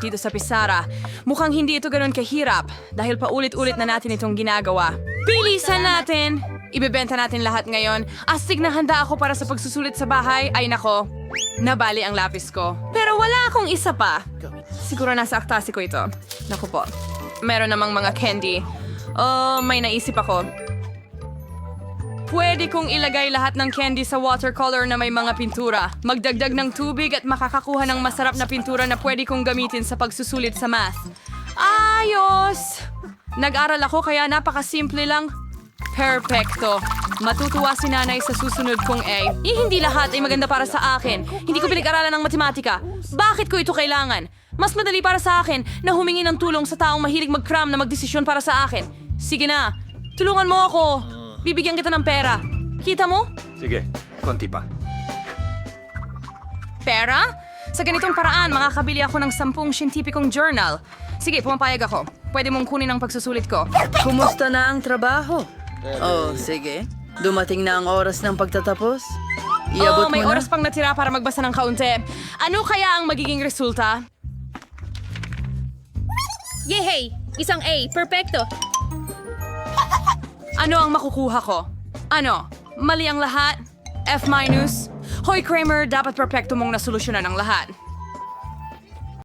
dito sa Pisara. Mukhang hindi ito ganoon kahirap dahil paulit-ulit na natin itong ginagawa. Bilisan natin! Ibebenta natin lahat ngayon. Astig na handa ako para sa pagsusulit sa bahay. Ay nako, nabali ang lapis ko. Pero wala akong isa pa. Siguro nasa aktasi ko ito. Naku po. Meron namang mga candy. Oh, may naisip ako. Pwede kong ilagay lahat ng candy sa watercolor na may mga pintura. Magdagdag ng tubig at makakakuha ng masarap na pintura na pwede kong gamitin sa pagsusulit sa math. Ayos! Nag-aral ako kaya napakasimple lang. Perfecto. Matutuwa si nanay sa susunod kong A. Eh, hindi lahat ay maganda para sa akin. Hindi ko pinag-aralan ng matematika. Bakit ko ito kailangan? Mas madali para sa akin na humingi ng tulong sa taong mahilig mag-cram na magdesisyon para sa akin. Sige na, tulungan mo ako. Bibigyan kita ng pera. Kita mo? Sige, konti pa. Pera? Sa ganitong paraan, makakabili ako ng sampung scientificong journal. Sige, pumapayag ako. Pwede mong kunin ang pagsusulit ko. Kumusta na ang trabaho? Oh, sige. Dumating na ang oras ng pagtatapos? oh, Iabot may mo na? oras pang natira para magbasa ng kaunti. Ano kaya ang magiging resulta? Yehey! Isang A. Perfecto. Ano ang makukuha ko? Ano? Mali ang lahat? F minus? Hoy Kramer, dapat perpekto mong nasolusyonan ang lahat.